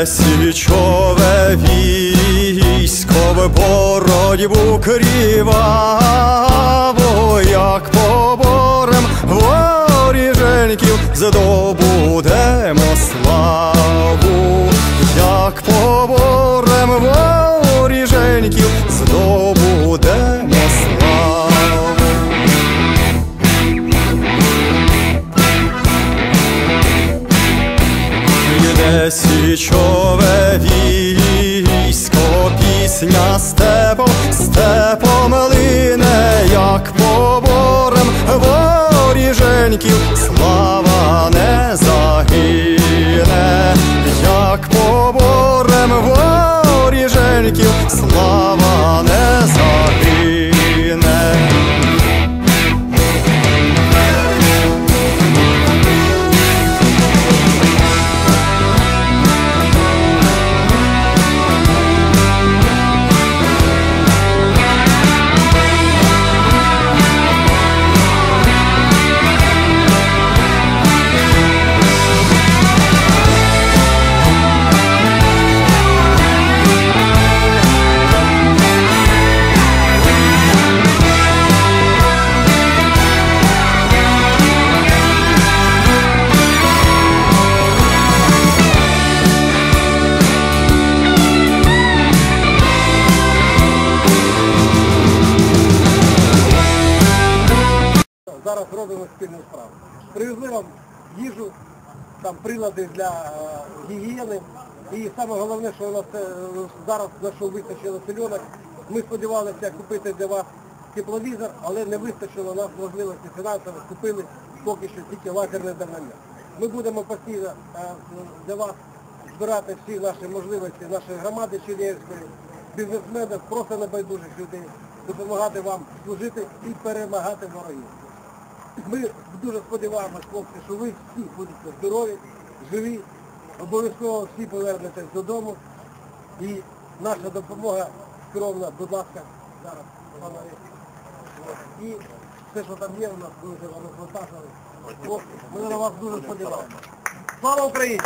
Йде січове військо в боротьбу кріваво, як поборем воріженьків здобудемо славу, як поборем воріженьків здобудемо січове військо, пісня степом, степом лине, як поборем воріженьків, слава не загине, як поборем воріженьків, слава зараз робимо спільну справу. Привезли вам їжу, там прилади для е, гігієни. І саме головне, що у нас е, зараз знайшов вистачило сельонок. Ми сподівалися купити для вас тепловізор, але не вистачило нас можливості фінансово, купили поки що тільки лазерне давлення. Ми будемо постійно е, для вас збирати всі наші можливості нашої громади Чернігівської, бізнесменів, просто небайдужих людей, допомагати вам служити і перемагати ворогів. Ми дуже сподіваємось, хлопці, що ви всі будете здорові, живі, обов'язково всі повернетесь додому. І наша допомога скромна, будь ласка, зараз панове. І все, що там є, у нас дуже фантазове. Ми на вас дуже сподіваємося. Слава Україні!